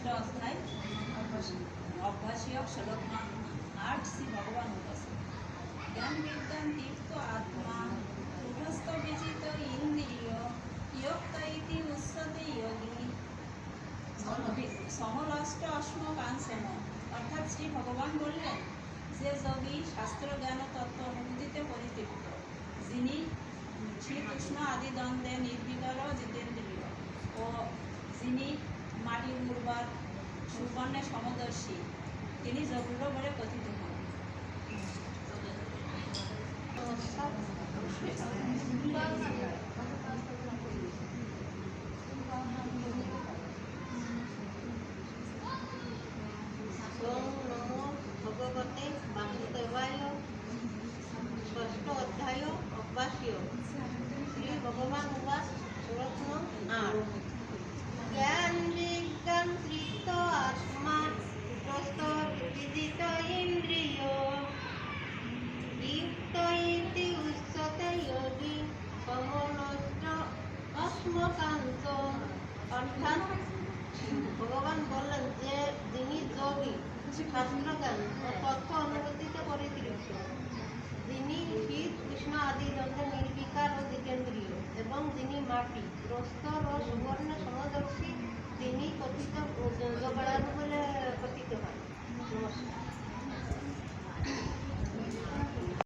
નષ્ટ અસ્થાય અભ્યાસય શ્લોકમાં આઠથી ભગવાન ઉપસ્થિત જ્ઞાન વિજ્ઞાન તીર્થ આત્મા ગૃહસ્થ વિજિત ઇન્દ્રિય યોક્ત ઇતિ ઉત્સતે યોગી অশ্ম কাঞ্চন অর্থাৎ শ্রী ভগবান বললেন যে, যোগী শাস্ত্র জ্ঞান তত্ত্ব অনুভূতিতে পরিতৃপ্ত। যিনি শ্রীকৃষ্ণ আদি দ্বন্দ্বে নির্বিকার জিতেন্দ্র মাটির উর্বর সুবর্ণে সমদর্শী। তিনি যোগ্য বলে কথিত হন। ষষ্ঠ অধ্যায় অভ্যাস্য শ্রী ভগবান উবাস প্রশ্ন আট। অস্মকান্ত অর্থাৎ ভগবান বললেন যে যিনি যোগী শাস্ত্রজ্ঞান তথ্য অনুভূতিতে পরিতৃপ্ত যিনি শীত কৃষ্ণ আদি দ্বন্দ্বে নির্বিকার ও জিতেন্দ্রীয় এবং যিনি মাটি প্রস্তর ও সুবর্ণ সমদর্শী তিনি কথিত যোগাড়ান